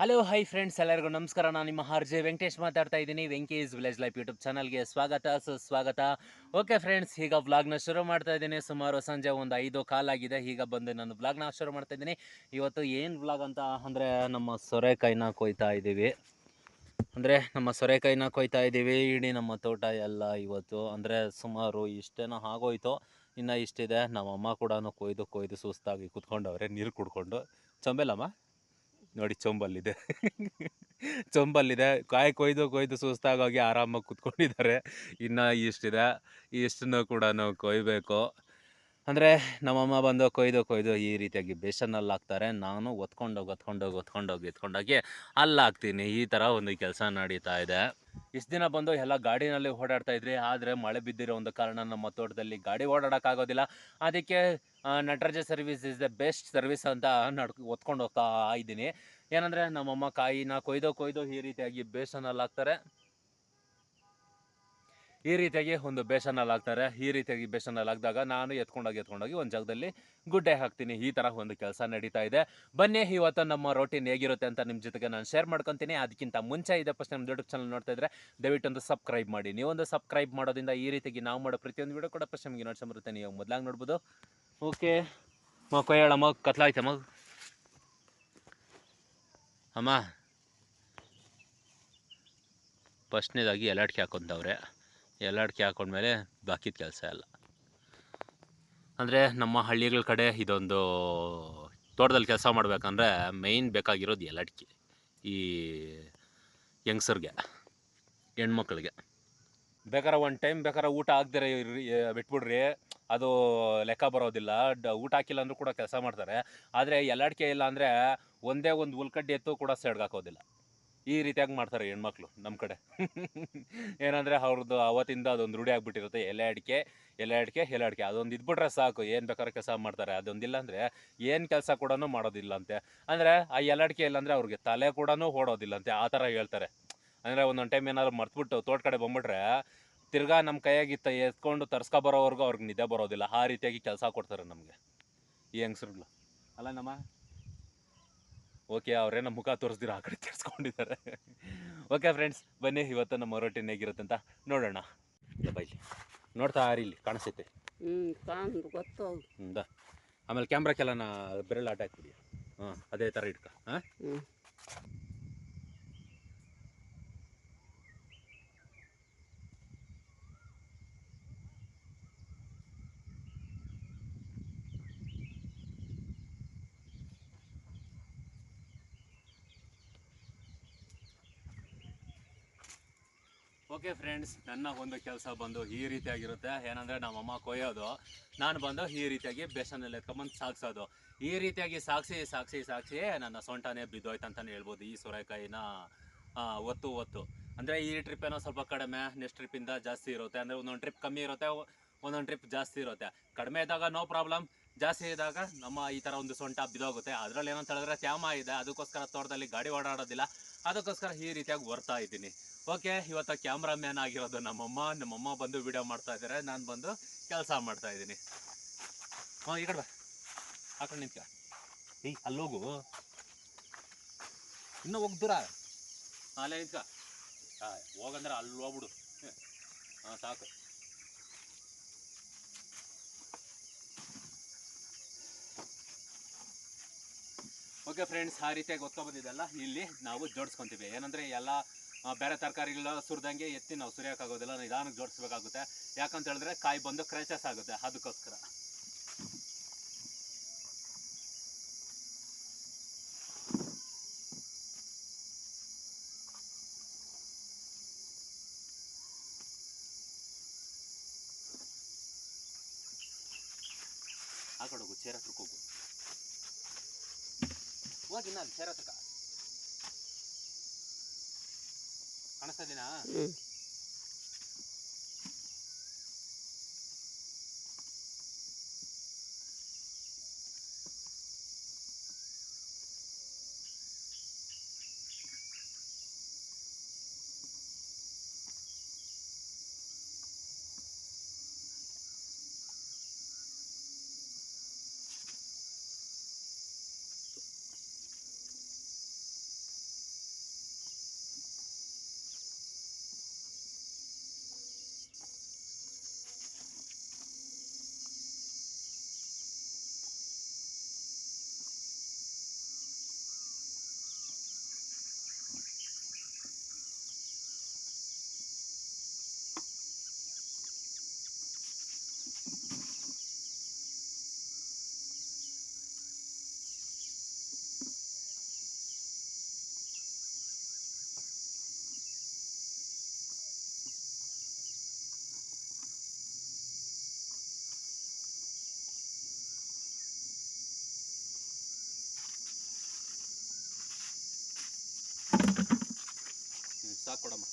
Hello hi friends ಎಲ್ಲರಿಗೂ ನಮಸ್ಕಾರ. ನಾನು ನಿಮ್ಮ ಆರ್ ಜೆ ವೆಂಕಟೇಶ್ ಮಾತಾಡ್ತಾ ಇದ್ದೀನಿ. ವೆಂಕೇಶ್ ವಿಲೇಜ್ ಲೈಫ್ ಯೂಟ್ಯೂಬ್ ಚಾನಲ್ಗೆ ಸ್ವಾಗತ. ಸುಸ್ವಾಗತ ಓಕೆ ಫ್ರೆಂಡ್ಸ್ ಈಗ ವ್ಲಾಗ್ನ ಶುರು ಮಾಡ್ತಾ ಇದ್ದೀನಿ. ಸುಮಾರು ಸಂಜೆ ಒಂದು ಐದು ಆಗಿದೆ. ಈಗ ಬಂದು ನಾನು ವ್ಲಾಗ್ನ ಶುರು ಮಾಡ್ತಾ ಇದ್ದೀನಿ. ಇವತ್ತು ಏನು ವ್ಲಾಗ್ ಅಂತ ಅಂದರೆ ನಮ್ಮ ಸೊರೆಕಾಯಿನ ಕೊಯ್ತಾ ಇದ್ದೀವಿ. ಅಂದರೆ ನಮ್ಮ ಸೊರೆಕಾಯಿನ ಕೊಯ್ತಾ ಇದ್ದೀವಿ. ಇಡೀ ನಮ್ಮ ತೋಟ ಎಲ್ಲ ಇವತ್ತು ಅಂದರೆ ಸುಮಾರು ಇಷ್ಟೇನೋ ಆಗೋಯ್ತು. ಇನ್ನು ಇಷ್ಟಿದೆ. ನಮ್ಮಮ್ಮ ಕೂಡ ಕೊಯ್ದು ಕೊಯ್ದು ಸುಸ್ತಾಗಿ ಕುತ್ಕೊಂಡವ್ರೆ. ನೀರು ಕುಡ್ಕೊಂಡು. ಚಂಬೆಲಮ್ಮ? ನೋಡಿ ಚೊಂಬಲ್ಲಿದೆ. ಚೊಂಬಲ್ಲಿದೆ. ಕಾಯಿ ಕೊಯ್ದು ಕೊಯ್ದು ಸುಸ್ತಾಗೋಗಿ ಆರಾಮಾಗಿ ಕುತ್ಕೊಂಡಿದ್ದಾರೆ. ಇನ್ನು ಇಷ್ಟಿದೆ. ಇಷ್ಟನ್ನು ಕೂಡ ನಾವು ಕೊಯ್ಬೇಕು. ಅಂದರೆ ನಮ್ಮಮ್ಮ ಬಂದು ಕೊಯ್ದು ಕೊಯ್ದು ಈ ರೀತಿಯಾಗಿ ಬೇಸನ್ನಲ್ಲಿ ಹಾಕ್ತಾರೆ ನಾನು ಒತ್ಕೊಂಡೋಗಿ ಒತ್ಕೊಂಡೋಗಿ ಒತ್ಕೊಂಡೋಗಿ ಎತ್ಕೊಂಡೋಗಿ ಅಲ್ಲಿ ಹಾಕ್ತೀನಿ ಈ ಥರ ಒಂದು ಕೆಲಸ ನಡೀತಾ ಇದೆ. ಇಷ್ಟು ದಿನ ಬಂದು ಎಲ್ಲ ಗಾಡಿನಲ್ಲಿ ಓಡಾಡ್ತಾ ಇದ್ರಿ. ಆದರೆ ಮಳೆ ಬಿದ್ದಿರೋ ಒಂದು ಕಾರಣ ನಮ್ಮ ತೋಟದಲ್ಲಿ ಗಾಡಿ ಓಡಾಡೋಕ್ಕಾಗೋದಿಲ್ಲ. ಅದಕ್ಕೆ Nataraja service is the best service ಅಂತ ನಡ್ ಒತ್ಕೊಂಡು ಹೋಗ್ತಾ ಇದ್ದೀನಿ. ಏನಂದರೆ ನಮ್ಮಮ್ಮ ಕಾಯಿನ ಕೊಯ್ದೋ, ಕೊಯ್ದು ಈ ರೀತಿಯಾಗಿ ಬೇಸನಲ್ಲಿ ಹಾಕ್ತಾರೆ ಈ ರೀತಿಯಾಗಿ ಒಂದು ಬೇಸನಲ್ಲಿ ಹಾಕ್ತಾರೆ ಈ ರೀತಿಯಾಗಿ ಬೇಸನಲ್ಲಿ ಹಾಕಿದಾಗ ನಾನು ಎತ್ಕೊಂಡೋಗಿ ಎತ್ಕೊಂಡೋಗಿ ಒಂದು ಜಾಗದಲ್ಲಿ ಗುಡ್ಡೆ ಹಾಕ್ತೀನಿ. ಈ ಥರ ಒಂದು ಕೆಲಸ ನಡೀತಾ ಇದೆ. ಬನ್ನಿ, ಇವತ್ತು ನಮ್ಮ ರೋಟೀನ್ ಹೇಗಿರುತ್ತೆ ಅಂತ ನಿಮ್ಮ ಜೊತೆಗೆ ನಾನು ಶೇರ್ ಮಾಡ್ಕೊತೀನಿ. ಅದಕ್ಕಿಂತ ಮುಂಚೆ ಇದೆ ಫಸ್ಟ್ ನಮ್ಮ ಯೂಟ್ಯೂಬ್ ಚಾನಲ್ ನೋಡ್ತಾ ಇದ್ರೆ ದಯವಿಟ್ಟು ಒಂದು ಸಬ್ಸ್ಕ್ರೈಬ್ ಮಾಡಿ ನೀವೊಂದು ಸಬ್ಸ್ಕ್ರೈಬ್ ಮಾಡೋದ್ರಿಂದ ಈ ರೀತಿಯಾಗಿ ನಾವು ಮಾಡೋ ಪ್ರತಿಯೊಂದು ವಿಡಿಯೋ ಕೂಡ ಫಸ್ಟ್ ನಮಗೆ ನೋಡ್ಸಂಬರುತ್ತೆ ನೀವು ಮೊದಲಾಗಿ ನೋಡ್ಬೋದು. ಓಕೆ ಮಗ ಕತ್ಲಾಯ್ತ ಮಗ ಅಮ್ಮ. ಫಸ್ಟ್ನೇದಾಗಿ ಎಲ್ಲಾಡ್ಕೆ ಹಾಕೊಂತವ್ರೆ. ಎಲ್ಲಾಡ್ಕೆ ಹಾಕೊಂಡ್ಮೇಲೆ ಬಾಕಿದ ಕೆಲಸ ಎಲ್ಲ. ಅಂದರೆ ನಮ್ಮ ಹಳ್ಳಿಗಳ ಕಡೆ ಇದೊಂದು ತೋಟದಲ್ಲಿ ಕೆಲಸ ಮಾಡ್ಬೇಕಂದ್ರೆ ಮೇಯ್ನ್ ಬೇಕಾಗಿರೋದು ಎಲ್ಲಡ್ಕೆ. ಈ ಯಂಗ್ಸರ್ಗೆ ಹೆಣ್ಮಕ್ಳಿಗೆ. ಬೇಕಾರೆ ಒಂದು ಟೈಮ್ ಬೇಕಾರೆ ಊಟ ಆಗದಿರ ಬಿಟ್ಬಿಡ್ರಿ. ಅದು ಲೆಕ್ಕ ಬರೋದಿಲ್ಲ. ಡ, ಊಟ ಹಾಕಿಲ್ಲ ಅಂದರೂ ಕೂಡ ಕೆಲಸ ಮಾಡ್ತಾರೆ. ಆದರೆ ಎಲ್ಲಾಡ್ಕೆ ಇಲ್ಲ ಅಂದರೆ ಒಂದೇ ಒಂದು ಉಲ್ಕಡ್ಡಿ ಎತ್ತು ಕೂಡ ಸೆಡ್ಗಾಕೋದಿಲ್ಲ ಈ ರೀತಿಯಾಗಿ ಮಾಡ್ತಾರೆ ಹೆಣ್ಮಕ್ಳು ನಮ್ಮ ಕಡೆ. ಏನಂದರೆ ಅವ್ರದ್ದು ಅವತ್ತಿಂದ ಅದೊಂದು ರೂಢಿ ಆಗಿಬಿಟ್ಟಿರುತ್ತೆ. ಎಲೆ ಅಡಿಕೆ ಎಲೆ ಅಡಿಕೆ ಎಲೆ ಅಡಿಕೆ. ಅದೊಂದು ಇದ್ಬಿಟ್ರೆ ಸಾಕು. ಏನು ಬೇಕಾದ್ರೆ ಕೆಲಸ ಮಾಡ್ತಾರೆ. ಅದೊಂದಿಲ್ಲ ಅಂದರೆ ಏನು ಕೆಲಸ ಕೂಡ ಮಾಡೋದಿಲ್ಲ ಅಂತೆ ಅಂದರೆ ಆ ಎಲೆ ಅಡಿಕೆ ಇಲ್ಲ ಅಂದರೆ ಅವ್ರಿಗೆ ತಲೆ ಕೂಡ ಓಡೋದಿಲ್ಲ ಅಂತೆ ಆ ಥರ ಹೇಳ್ತಾರೆ. ಅಂದರೆ ಒಂದೊಂದು ಟೈಮ್ ಏನಾದ್ರು ಮರ್ತ್ಬಿಟ್ಟು ತೋಟ ಕಡೆ ಬಂದ್ಬಿಟ್ರೆ ತಿರ್ಗಾ ನಮ್ಮ ಕೈಯಾಗಿತ್ತ ಎತ್ಕೊಂಡು ತರ್ಸ್ಕೊ ಬರೋವರೆಗೂ ಅವ್ರಿಗೆ ನಿದ್ದೆ ಬರೋದಿಲ್ಲ. ಆ ರೀತಿಯಾಗಿ ಕೆಲಸ ಕೊಡ್ತಾರೆ ನಮಗೆ. ಈ ಹೆಂಗಸ್ರುಗಳು ಅಲ್ಲ ನಮ್ಮ ಓಕೆ ಅವ್ರೇನ ಮುಖ ತೋರಿಸ್ದಿರ ಆ ಕಡೆ ತಿರ್ಸ್ಕೊಂಡಿದ್ದಾರೆ. ಓಕೆ ಫ್ರೆಂಡ್ಸ್ ಬನ್ನಿ ಇವತ್ತು ನಮ್ಮ ರೊಟೀನ್ ಹೇಗಿರುತ್ತೆ ಅಂತ ನೋಡೋಣ. ಬೈಲಿ ನೋಡ್ತಾ ಇಲ್ಲಿ ಕಾಣಿಸುತ್ತೆ. ಹ್ಞೂ ಗೊತ್ತು ಹ್ಞೂ ಆಮೇಲೆ ಕ್ಯಾಮ್ರಾಕ್ಕೆಲ್ಲ ನಾ ಬೆರಳು ಆಟ ಹಾಕ್ಬಿಡಿ. ಹಾಂ ಅದೇ ಥರ ಇಟ್ಕ ಹಾಂ? ಓಕೆ ಫ್ರೆಂಡ್ಸ್ ನನ್ನ ಒಂದು ಕೆಲಸ ಬಂದು ಈ ರೀತಿಯಾಗಿರುತ್ತೆ. ಏನಂದರೆ ನಮ್ಮಮ್ಮ ಕೊಯ್ಯೋದು. ನಾನು ಬಂದು ಈ ರೀತಿಯಾಗಿ ಬೇಸನಲ್ಲಿ ಎತ್ಕೊಂಬಂದು ಸಾಗಿಸೋದು ಈ ರೀತಿಯಾಗಿ ಸಾಗಿಸಿ ಸಾಗಿಸಿ ಸಾಕ್ಷಿ ನನ್ನ ಸೊಂಟನೇ ಬಿದ್ದೋಯ್ತು ಅಂತಲೇ ಹೇಳ್ಬೋದು ಈ ಸೊರೆಕಾಯಿನ ಒತ್ತು ಒತ್ತು. ಅಂದರೆ ಈ ಟ್ರಿಪ್ ಏನೋ ಸ್ವಲ್ಪ ಕಡಿಮೆ ನೆಕ್ಸ್ಟ್ ಟ್ರಿಪ್ಪಿಂದ ಜಾಸ್ತಿ ಇರುತ್ತೆ. ಅಂದರೆ ಒಂದೊಂದು ಟ್ರಿಪ್ ಕಮ್ಮಿ ಇರುತ್ತೆ, ಒಂದೊಂದು ಟ್ರಿಪ್ ಜಾಸ್ತಿ ಇರುತ್ತೆ. ಕಡಿಮೆ ಇದ್ದಾಗ ನೋ ಪ್ರಾಬ್ಲಮ್ ಜಾಸ್ತಿ ಇದ್ದಾಗ ನಮ್ಮ ಈ ಥರ ಒಂದು ಸೊಂಟ ಬಿದೋಗುತ್ತೆ. ಅದರಲ್ಲಿ ಏನಂತ ಹೇಳಿದ್ರೆ ತ್ಯಾಮ ಇದೆ. ಅದಕ್ಕೋಸ್ಕರ ತೋಟದಲ್ಲಿ ಗಾಡಿ ಓಡಾಡೋದಿಲ್ಲ. ಅದಕ್ಕೋಸ್ಕರ ಈ ರೀತಿಯಾಗಿ ಬರ್ತಾ ಇದ್ದೀನಿ. ಓಕೆ ಇವತ್ತು ಕ್ಯಾಮ್ರಾ ಮ್ಯಾನ್ ಆಗಿರೋದು ನಮ್ಮಮ್ಮ. ನಮ್ಮಮ್ಮ ಬಂದು ವಿಡಿಯೋ ಮಾಡ್ತಾ ಇದ್ದಾರೆ. ನಾನು ಬಂದು ಕೆಲಸ ಮಾಡ್ತಾ ಇದ್ದೀನಿ. ಹಾಂ, ಈ ಕಡೆ ಬಾ. ನಿಂತ್ಕ. ಏಯ್, ಅಲ್ಲೋಗು. ಇನ್ನೂ ಹೋಗ್ ದೂರ. ಅಲ್ಲೇ ನಿಂತ್ಕ. ಹೋಗಂದ್ರೆ ಅಲ್ಲಿ ಹೋಗ್ಬಿಡು ಹಾಂ, ಸಾಕು. ಓಕೆ ಫ್ರೆಂಡ್ಸ್ ಆ ರೀತಿಯಾಗಿ ಒತ್ಕೊ ಬಂದಿದ್ದೆಲ್ಲ, ಇಲ್ಲಿ ನಾವು ಜೋಡಿಸ್ಕೊತೀವಿ. ಏನಂದರೆ ಎಲ್ಲ ಬೇರೆ ತರಕಾರಿಗಳ ಸುರಿದಂಗೆ ಎತ್ತಿ ನಾವು ಸುರಿಯೋಕ್ಕಾಗೋದಿಲ್ಲ ನಿಧಾನಕ್ಕೆ ಜೋಡಿಸ್ಬೇಕಾಗುತ್ತೆ. ಯಾಕಂತ ಹೇಳಿದ್ರೆ ಕಾಯಿ ಬಂದು ಕ್ರ್ಯಾಚಸ್ ಆಗುತ್ತೆ, ಅದಕ್ಕೋಸ್ಕರ. ಆ ಕಡೆ ಹೋಗು ಚೇರ ಹೋಗು ಹೋಗಿ ನಾನು ಚೇರ್ ಹತ್ರಕ್ಕ ಕಾಣಿಸ್ತಾ ಇದೀನಾ ಹ್ಞೂ ಸಾಕೊಡಮ್ಮ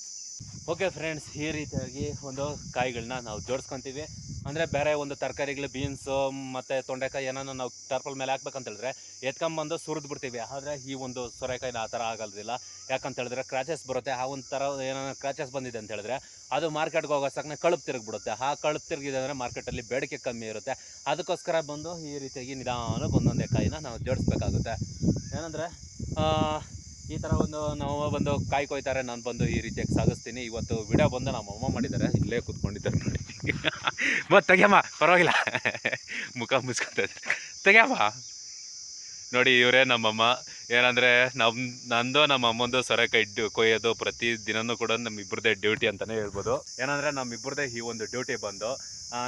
ಓಕೆ ಫ್ರೆಂಡ್ಸ್ ಈ ರೀತಿಯಾಗಿ ಒಂದು ಕಾಯಿಗಳನ್ನ ನಾವು ಜೋಡಿಸ್ಕೊತೀವಿ. ಅಂದರೆ ಬೇರೆ ಒಂದು ತರಕಾರಿಗಳು ಬೀನ್ಸು ಮತ್ತು ತೊಂಡೆಕಾಯಿ ಏನಾನ ನಾವು ಟರ್ಪಲ್ ಮೇಲೆ ಹಾಕ್ಬೇಕಂತ ಹೇಳಿದ್ರೆ ಎತ್ಕೊಂಬಂದು ಸುರಿದು ಬಿಡ್ತೀವಿ ಆದರೆ ಈ ಒಂದು ಸೊರೆಕಾಯಿನ ಆ ಥರ ಆಗೋದಿಲ್ಲ ಯಾಕಂತ ಹೇಳಿದ್ರೆ ಕ್ರಾಚಸ್ ಬರುತ್ತೆ. ಆ ಒಂದು ಥರ ಏನಾನ ಕ್ರಾಚಸ್ ಬಂದಿದೆ ಅಂತ ಹೇಳಿದ್ರೆ ಅದು ಮಾರ್ಕೆಟ್ಗೆ ಹೋಗೋ ಸಾಕನೆ ಕಳುಪ್ ತಿರುಗಿಬಿಡುತ್ತೆ. ಆ ಕಳುಪ್ ತಿರುಗಿದೆ ಅಂದರೆ ಮಾರ್ಕೆಟಲ್ಲಿ ಬೇಡಿಕೆ ಕಮ್ಮಿ ಇರುತ್ತೆ. ಅದಕ್ಕೋಸ್ಕರ ಬಂದು ಈ ರೀತಿಯಾಗಿ ನಿಧಾನಕ್ಕೆ ಒಂದೊಂದೇ ಕಾಯಿನ ನಾವು ಜೋಡಿಸ್ಬೇಕಾಗುತ್ತೆ. ಏನಂದರೆ ಈ ಥರ ಒಂದು ನಮ್ಮಮ್ಮ ಬಂದು ಕಾಯಿ ಕೊಯ್ತಾರೆ, ನಾನು ಬಂದು ಈ ರೀತಿಯಾಗಿ ಸಾಗಿಸ್ತೀನಿ. ಇವತ್ತು ವಿಡಿಯೋ ಬಂದು ನಮ್ಮ ಅಮ್ಮ ಮಾಡಿದ್ದಾರೆ. ಇಲ್ಲೇ ಕೂತ್ಕೊಂಡಿದ್ದಾರೆ ನೋಡಿ. ಮತ್ತೆ ತೆಗಿಯಮ್ಮ, ಪರವಾಗಿಲ್ಲ. ಮುಖ ಮುಚ್ಕೊತ ತೆಗ್ಯಮ್ಮ. ನೋಡಿ ಇವರೇ, ನಮ್ಮಮ್ಮ. ಏನಂದರೆ ನಮ್ಮ ನಂದು ನಮ್ಮ ಅಮ್ಮಂದು ಸೊರೆಕಾಯಿ ಡ್ಯೂ ಕೊಯ್ಯೋದು ಪ್ರತಿ ದಿನನೂ ಕೂಡ ನಮ್ಮಿಬ್ಬರದೇ ಡ್ಯೂಟಿ ಅಂತಲೇ ಹೇಳ್ಬೋದು. ಏನಂದರೆ ನಮ್ಮಿಬ್ಬರದೇ ಈ ಒಂದು ಡ್ಯೂಟಿ ಬಂದು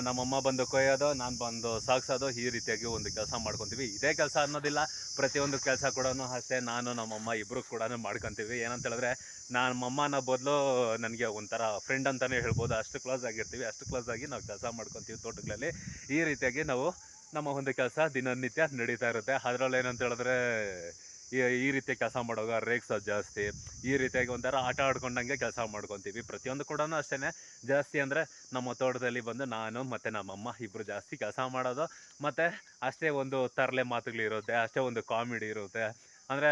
ನಮ್ಮಮ್ಮ ಬಂದು ಕೊಯ್ಯೋದು, ನಾನು ಬಂದು ಸಾಗಿಸೋದು, ಈ ರೀತಿಯಾಗಿ ಒಂದು ಕೆಲಸ ಮಾಡ್ಕೊತೀವಿ. ಇದೇ ಕೆಲಸ ಅನ್ನೋದಿಲ್ಲ, ಪ್ರತಿಯೊಂದು ಕೆಲಸ ಕೂಡ ಅಷ್ಟೇ ನಾನು, ನಮ್ಮಮ್ಮ ಇಬ್ಬರು ಕೂಡ ಮಾಡ್ಕೊತೀವಿ. ಏನಂತ ಹೇಳಿದ್ರೆ, ನಮ್ಮಮ್ಮನ ಬದಲು ನನಗೆ ಒಂಥರ ಫ್ರೆಂಡ್ ಅಂತಲೇ ಹೇಳ್ಬೋದು. ಅಷ್ಟು ಕ್ಲೋಸ್ ಆಗಿರ್ತೀವಿ. ಅಷ್ಟು ಕ್ಲೋಸ್ ಆಗಿ ನಾವು ಕೆಲಸ ಮಾಡ್ಕೊತೀವಿ ತೋಟಗಳಲ್ಲಿ. ಈ ರೀತಿಯಾಗಿ ನಾವು ನಮ್ಮ ಒಂದು ಕೆಲಸ ದಿನನಿತ್ಯ ನಡೀತಾ ಇರುತ್ತೆ. ಅದರಲ್ಲಿ ಏನಂತ ಹೇಳಿದ್ರೆ, ಈ ರೀತಿ ಕೆಲಸ ಮಾಡುವಾಗ ರೇಕ್ಸ್ ಜಾಸ್ತಿ, ಈ ರೀತಿಯಾಗಿ ಒಂಥರ ಆಟ ಆಡ್ಕೊಂಡಂಗೆ ಕೆಲಸ ಮಾಡ್ಕೊತೀವಿ. ಪ್ರತಿಯೊಂದು ಕೂಡ ಅಷ್ಟೇ ಜಾಸ್ತಿ ಅಂದರೆ ನಮ್ಮ ತೋಟದಲ್ಲಿ ಬಂದು ನಾನು ಮತ್ತು ನಮ್ಮಮ್ಮ ಇಬ್ಬರು ಜಾಸ್ತಿ ಕೆಲಸ ಮಾಡೋದು. ಮತ್ತು ಅಷ್ಟೇ ಒಂದು ತರಲೆ ಮಾತುಗಳಿರುತ್ತೆ ಅಷ್ಟೇ ಒಂದು ಕಾಮಿಡಿ ಇರುತ್ತೆ. ಅಂದರೆ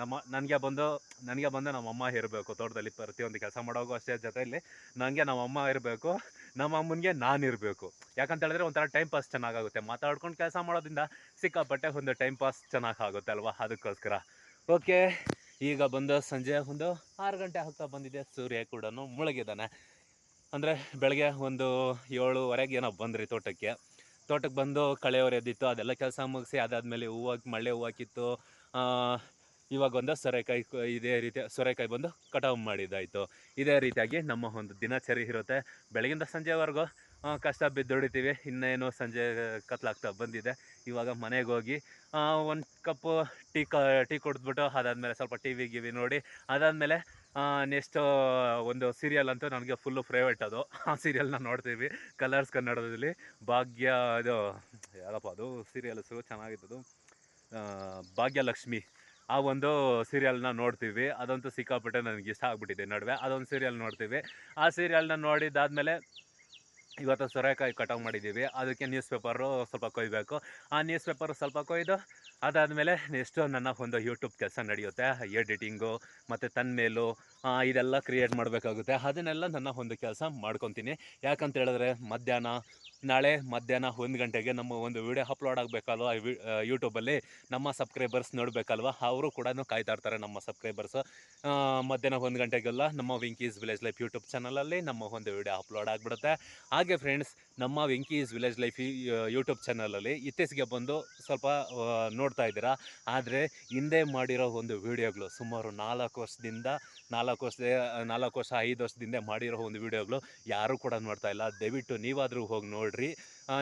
ನಮ್ಮ, ನನಗೆ ಬಂದು ನನಗೆ ಬಂದು ನಮ್ಮಮ್ಮ ಇರಬೇಕು. ತೋಟದಲ್ಲಿ ಪ್ರತಿಯೊಂದು ಕೆಲಸ ಮಾಡೋವಾಗೂ ಅಷ್ಟೇ ಜೊತೆಯಲ್ಲಿ ನನಗೆ ನಮ್ಮಮ್ಮ ಇರಬೇಕು. ನಮ್ಮ ಅಮ್ಮನಿಗೆ ನಾನು ಇರಬೇಕು. ಯಾಕಂತ ಹೇಳಿದ್ರೆ ಒಂಥರ ಟೈಮ್ ಪಾಸ್ ಚೆನ್ನಾಗಾಗುತ್ತೆ. ಮಾತಾಡ್ಕೊಂಡು ಕೆಲಸ ಮಾಡೋದ್ರಿಂದ ಸಿಕ್ಕಾಪಟ್ಟೆ ಒಂದು ಟೈಮ್ ಪಾಸ್ ಚೆನ್ನಾಗಿ ಆಗುತ್ತೆ ಅಲ್ವಾ? ಅದಕ್ಕೋಸ್ಕರ. ಓಕೆ ಈಗ ಬಂದು ಸಂಜೆ ಒಂದು ಆರು ಗಂಟೆ ಆಗ್ತಾ ಬಂದಿದೆ. ಸೂರ್ಯ ಕೂಡ ಮುಳುಗಿದ್ದಾನೆ. ಅಂದರೆ ಬೆಳಗ್ಗೆ ಒಂದು ಏಳುವರೆಗೆ ಏನೋ ಬಂದ್ರಿ ತೋಟಕ್ಕೆ. ತೋಟಕ್ಕೆ ಬಂದು ಕಳೆ ಎದ್ದಿತ್ತು ಅದೆಲ್ಲ ಕೆಲಸ ಮುಗಿಸಿ ಅದಾದಮೇಲೆ ಹೂವು ಮಳೆ ಹೂವು ಹಾಕಿತ್ತು. ಇವಾಗ ಒಂದು ಸೊರೆಕಾಯಿ ಇದೇ ರೀತಿ ಸೊರೆಕಾಯಿ ಬಂದು ಕಟಾವು ಮಾಡಿದ್ದಾಯಿತು. ಇದೇ ರೀತಿಯಾಗಿ ನಮ್ಮ ಒಂದು ದಿನಚರಿ ಇರುತ್ತೆ. ಬೆಳಗಿಂದ ಸಂಜೆವರೆಗೂ ಕಷ್ಟ ಬಿದ್ದು ದುಡಿತೀವಿ ಇನ್ನೇನು ಸಂಜೆ ಕತ್ಲಾಗ್ತಾ ಬಂದಿದೆ. ಇವಾಗ ಮನೆಗೆ ಹೋಗಿ ಒಂದು ಕಪ್ಪು ಟೀ ಕ, ಟೀ ಕುಡಿದ್ಬಿಟ್ಟು ಅದಾದಮೇಲೆ ಸ್ವಲ್ಪ ಟಿ ವಿ, ಗಿವಿ ನೋಡಿ, ಅದಾದಮೇಲೆ ನೆಕ್ಸ್ಟು ಒಂದು ಸೀರಿಯಲ್ ಅಂತೂ ನನಗೆ ಫುಲ್ಲು ಫೇವ್ರೇಟ್ ಅದು. ಆ ಸೀರಿಯಲ್ನ ನೋಡ್ತೀವಿ. ಕಲರ್ಸ್ ಕನ್ನಡದಲ್ಲಿ. ಭಾಗ್ಯ, ಇದು, ಯಾರಪ್ಪ ಅದು? ಸೀರಿಯಲ್ಸು ಚೆನ್ನಾಗಿತ್ತು ಭಾಗ್ಯಲಕ್ಷ್ಮಿ. ಆ ಒಂದು ಸೀರಿಯಲ್ನ ನೋಡ್ತೀವಿ. ಅದಂತೂ ಸಿಕ್ಕಾಪಟ್ಟೆ ನನಗೆ ಇಷ್ಟ ಆಗ್ಬಿಟ್ಟಿದೆ ನಡುವೆ. ಅದೊಂದು ಸೀರಿಯಲ್ ನೋಡ್ತೀವಿ. ಆ ಸೀರಿಯಲ್ನ ನೋಡಿದ್ದಾದಮೇಲೆ ಇವತ್ತು ಸೊರೆಕಾಯಿ ಕಟಾವು ಮಾಡಿದ್ದೀವಿ. ಅದಕ್ಕೆ ನ್ಯೂಸ್ ಪೇಪರು ಸ್ವಲ್ಪ ಕೊಯ್ಬೇಕು. ಆ ನ್ಯೂಸ್ ಪೇಪರ್ ಸ್ವಲ್ಪ ಕೊಯ್ದು, ಅದಾದಮೇಲೆ ನೆಕ್ಸ್ಟು ನನ್ನ ಒಂದು ಯೂಟ್ಯೂಬ್ ಕೆಲಸ ನಡೆಯುತ್ತೆ. ಎಡಿಟಿಂಗು ಮತ್ತು ತನ್ಮೇಲು ಇದೆಲ್ಲ ಕ್ರಿಯೇಟ್ ಮಾಡಬೇಕಾಗುತ್ತೆ. ಅದನ್ನೆಲ್ಲ ನನ್ನ ಒಂದು ಕೆಲಸ ಮಾಡ್ಕೊತೀನಿ. ಯಾಕಂತ ಹೇಳಿದ್ರೆ ಮಧ್ಯಾಹ್ನ ನಾಳೆ ಮಧ್ಯಾಹ್ನ ಒಂದು ಗಂಟೆಗೆ ನಮ್ಮ ಒಂದು ವಿಡಿಯೋ ಅಪ್ಲೋಡ್ ಆಗಬೇಕಲ್ವ? ಯೂಟ್ಯೂಬಲ್ಲಿ ನಮ್ಮ ಸಬ್ಸ್ಕ್ರೈಬರ್ಸ್ ನೋಡಬೇಕಲ್ವ? ಅವರು ಕೂಡ ಕಾಯ್ತಾ ಇರ್ತಾರೆ ನಮ್ಮ ಸಬ್ಸ್ಕ್ರೈಬರ್ಸ್ ಮಧ್ಯಾಹ್ನ ಒಂದು ಗಂಟೆಗೆಲ್ಲ ನಮ್ಮ ವಿಂಕೀಸ್ ವಿಲೇಜ್ ಲೈಫ್ ಯೂಟ್ಯೂಬ್ ಚಾನಲಲ್ಲಿ ನಮ್ಮ ಒಂದು ವಿಡಿಯೋ ಅಪ್ಲೋಡ್ ಆಗಿಬಿಡುತ್ತೆ. ಹಾಗೆ ಫ್ರೆಂಡ್ಸ್ ನಮ್ಮ ವಿಂಕೀಸ್ ವಿಲೇಜ್ ಲೈಫ್ ಯೂಟ್ಯೂಬ್ ಚಾನಲಲ್ಲಿ ಇತ್ತೀಚೆಗೆ ಬಂದು ಸ್ವಲ್ಪ ನೋಡ್ತಾ ಇದ್ದೀರಾ. ಆದರೆ ಹಿಂದೆ ಮಾಡಿರೋ ಒಂದು ವಿಡಿಯೋಗಳು ಸುಮಾರು ನಾಲ್ಕು ವರ್ಷದಿಂದ ನಾಲ್ಕು ವರ್ಷ ನಾಲ್ಕು ವರ್ಷ, ಐದು ವರ್ಷದಿಂದ ಮಾಡಿರೋ ಒಂದು ವಿಡಿಯೋಗಳು ಯಾರೂ ಕೂಡ ನೋಡ್ತಾ ಇಲ್ಲ. ದಯವಿಟ್ಟು ನೀವಾದರೂ ಹೋಗಿ ನೋಡ್ರಿ.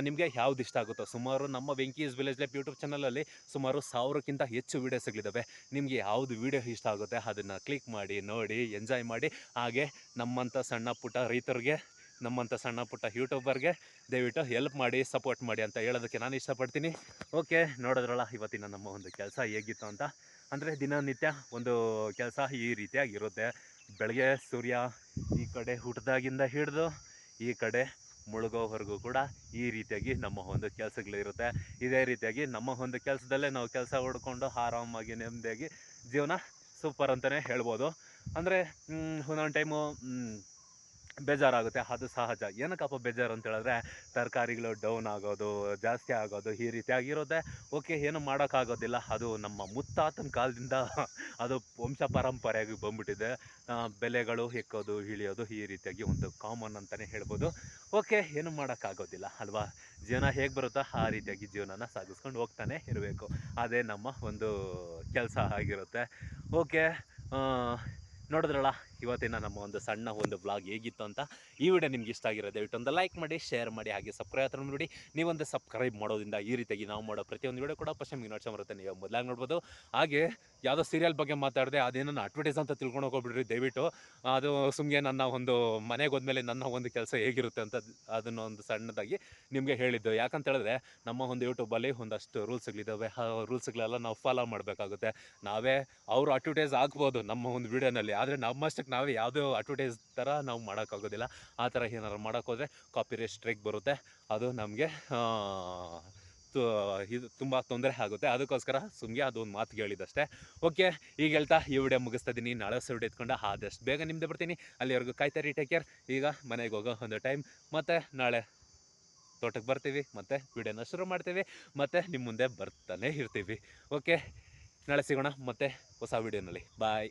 ನಿಮಗೆ ಯಾವ್ದು ಇಷ್ಟ ಆಗುತ್ತೋ, ಸುಮಾರು ನಮ್ಮ ವೆಂಕೀಸ್ ವಿಲೇಜ್ ಲೈಫ್ ಯೂಟ್ಯೂಬ್ ಚಾನಲಲ್ಲಿ ಸುಮಾರು ಸಾವಿರಕ್ಕಿಂತ ಹೆಚ್ಚು ವೀಡಿಯೋಸ್ಗಳಿದ್ದಾವೆ ನಿಮಗೆ ಯಾವುದು ವೀಡಿಯೋ ಇಷ್ಟ ಆಗುತ್ತೆ, ಅದನ್ನು ಕ್ಲಿಕ್ ಮಾಡಿ, ನೋಡಿ, ಎಂಜಾಯ್ ಮಾಡಿ. ಹಾಗೆ ನಮ್ಮಂಥ ಸಣ್ಣ ಪುಟ್ಟ ರೈತರಿಗೆ, ನಮ್ಮಂಥ ಸಣ್ಣ ಪುಟ್ಟ ಯೂಟ್ಯೂಬರ್ಗೆ ದಯವಿಟ್ಟು ಹೆಲ್ಪ್ ಮಾಡಿ, ಸಪೋರ್ಟ್ ಮಾಡಿ ಅಂತ ಹೇಳೋದಕ್ಕೆ ನಾನು ಇಷ್ಟಪಡ್ತೀನಿ. ಓಕೆ, ನೋಡಿದ್ರಲ್ಲ, ಇವತ್ತಿನ ನಮ್ಮ ಒಂದು ಕೆಲಸ ಹೇಗಿತ್ತು ಅಂತ. ಅಂದರೆ ದಿನನಿತ್ಯ ಒಂದು ಕೆಲಸ ಈ ರೀತಿಯಾಗಿರುತ್ತೆ ಬೆಳಗ್ಗೆ ಸೂರ್ಯ ಈ ಕಡೆ ಹುಟ್ಟದಾಗಿಂದ ಹಿಡಿದು ಈ ಕಡೆ ಮುಳುಗೋವರೆಗೂ ಕೂಡ ಈ ರೀತಿಯಾಗಿ ನಮ್ಮ ಒಂದು ಕೆಲಸಗಳಿರುತ್ತೆ. ಇದೇ ರೀತಿಯಾಗಿ ನಮ್ಮ ಒಂದು ಕೆಲಸದಲ್ಲೇ ನಾವು ಕೆಲಸ ಹುಡ್ಕೊಂಡು ಆರಾಮಾಗಿ ನೆಮ್ಮದಿಯಾಗಿ ಜೀವನ ಸೂಪರ್ ಅಂತಲೇ ಹೇಳ್ಬೋದು. ಅಂದರೆ ಒಂದೊಂದು ಟೈಮು ಬೇಜಾರಾಗುತ್ತೆ. ಅದು ಸಹಜ. ಏನಕ್ಕಪ್ಪ ಬೇಜಾರು ಅಂತ ಹೇಳಿದ್ರೆ, ತರಕಾರಿಗಳು ಡೌನ್ ಆಗೋದು, ಜಾಸ್ತಿ ಆಗೋದು, ಈ ರೀತಿಯಾಗಿರುತ್ತೆ ಓಕೆ, ಏನು ಮಾಡೋಕ್ಕಾಗೋದಿಲ್ಲ. ಅದು ನಮ್ಮ ಮುತ್ತಾತನ ಕಾಲದಿಂದ ಅದು ವಂಶ ಪರಂಪರೆಯಾಗಿ ಬಂದ್ಬಿಟ್ಟಿದೆ. ಬೆಲೆಗಳು ಹೆಕ್ಕೋದು, ಇಳಿಯೋದು, ಈ ರೀತಿಯಾಗಿ ಒಂದು ಕಾಮನ್ ಅಂತಲೇ ಹೇಳ್ಬೋದು. ಓಕೆ, ಏನು ಮಾಡೋಕ್ಕಾಗೋದಿಲ್ಲ, ಅಲ್ವಾ? ಜೀವನ ಹೇಗೆ ಬರುತ್ತೋ ಆ ರೀತಿಯಾಗಿ ಜೀವನನ ಸಾಗಿಸ್ಕೊಂಡು ಹೋಗ್ತಾನೆ ಇರಬೇಕು. ಅದೇ ನಮ್ಮ ಒಂದು ಕೆಲಸ ಆಗಿರುತ್ತೆ. ಓಕೆ ನೋಡಿದ್ರಲ್ಲ ಇವತ್ತಿನ ನಮ್ಮ ಒಂದು ಸಣ್ಣ ಒಂದು ಬ್ಲಾಗ್ ಹೇಗಿತ್ತು ಅಂತ ಈ ವಿಡಿಯೋ ನಿಮ್ಗೆ ಇಷ್ಟ ಆಗಿರೋ ದಯವಿಟ್ಟು ಒಂದು ಲೈಕ್ ಮಾಡಿ ಶೇರ್ ಮಾಡಿ, ಹಾಗೆ ಸಬ್ಸ್ಕ್ರೈಬ್ ಹತ್ರ ನೋಡಿ. ನೀವೊಂದು ಸಬ್ಸ್ಕ್ರೈಬ್ ಮಾಡೋದ್ರಿಂದ ಈ ರೀತಿಯಾಗಿ ನಾವು ಮಾಡೋ ಪ್ರತಿಯೊಂದು ವಿಡಿಯೋ ಕೂಡ ಫಸ್ಟ್ ನಿಮಗೆ ನೋಡ್ಸೋ ಬರುತ್ತೆ. ನೀವು ಮೊದಲಾಗಿ ನೋಡ್ಬೋದು. ಹಾಗೆ ಯಾವುದೋ ಸೀರಿಯಲ್ ಬಗ್ಗೆ ಮಾತಾಡಿದೆ, ಅದೇನೋ ಅಡ್ವರ್ಟೈಸ್ ಅಂತ ತಿಳ್ಕೊಂಡು ಹೋಗ್ಬಿಡ್ರಿ ದಯವಿಟ್ಟು. ಅದು ಸುಮ್ಮನೆ ನನ್ನ ಒಂದು ಮನೆಗೆ ಹೋದ್ಮೇಲೆ ನನ್ನ ಒಂದು ಕೆಲಸ ಹೇಗಿರುತ್ತೆ ಅಂತ ಅದನ್ನು ಒಂದು ಸಣ್ಣದಾಗಿ ನಿಮಗೆ ಹೇಳಿದ್ದು. ಯಾಕಂತ ಹೇಳಿದ್ರೆ ನಮ್ಮ ಒಂದು ಯೂಟ್ಯೂಬಲ್ಲಿ ಒಂದಷ್ಟು ರೂಲ್ಸ್ಗಳಿದ್ದಾವೆ ಆ ರೂಲ್ಸ್ಗಳೆಲ್ಲ ನಾವು ಫಾಲೋ ಮಾಡಬೇಕಾಗುತ್ತೆ. ನಾವೇ ಅವರು ಅಡ್ವರ್ಟೈಸ್ ಆಗ್ಬೋದು ನಮ್ಮ ಒಂದು ವಿಡಿಯೋನಲ್ಲಿ ಆದರೆ ನಮ್ಮಷ್ಟಕ್ಕೆ ಅದಕ್ಕೆ ನಾವು ಯಾವುದೇ ಅಡ್ವರ್ಟೈಸ್ ಥರ ನಾವು ಮಾಡೋಕ್ಕಾಗೋದಿಲ್ಲ ಆ ಥರ ಏನಾದ್ರು ಮಾಡೋಕ್ಕೋದ್ರೆ ಕಾಪಿರೈಟ್ ಸ್ಟ್ರೈಕ್ ಬರುತ್ತೆ. ಅದು ನಮಗೆ ಇದು ತುಂಬ ತೊಂದರೆ ಆಗುತ್ತೆ. ಅದಕ್ಕೋಸ್ಕರ ಸುಮ್ಗೆ ಅದೊಂದು ಮಾತು ಹೇಳಿದಷ್ಟೇ. ಓಕೆ, ಈಗ ಹೇಳ್ತಾ ಈ ವಿಡಿಯೋ ಮುಗಿಸ್ತಾ ಇದ್ದೀನಿ ನಾಳೆ ಸೈಡ್ ಎತ್ಕೊಂಡು ಆದಷ್ಟು ಬೇಗ ನಿಮ್ಮದೆ ಬರ್ತೀನಿ. ಅಲ್ಲಿವರೆಗೂ ಕಾಯ್ತಾರಿ ಟೇಕ್ ಕೇರ್ ಈಗ ಮನೆಗೆ ಹೋಗೋ ಒಂದು ಟೈಮ್ ಮತ್ತು ನಾಳೆ ತೋಟಕ್ಕೆ ಬರ್ತೀವಿ, ಮತ್ತು ವಿಡಿಯೋನ ಶುರು ಮಾಡ್ತೀವಿ, ಮತ್ತು ನಿಮ್ಮ ಮುಂದೆ ಬರ್ತಾನೆ ಇರ್ತೀವಿ. ಓಕೆ, ನಾಳೆ ಸಿಗೋಣ, ಮತ್ತೆ ಹೊಸ ವಿಡಿಯೋನಲ್ಲಿ. ಬಾಯ್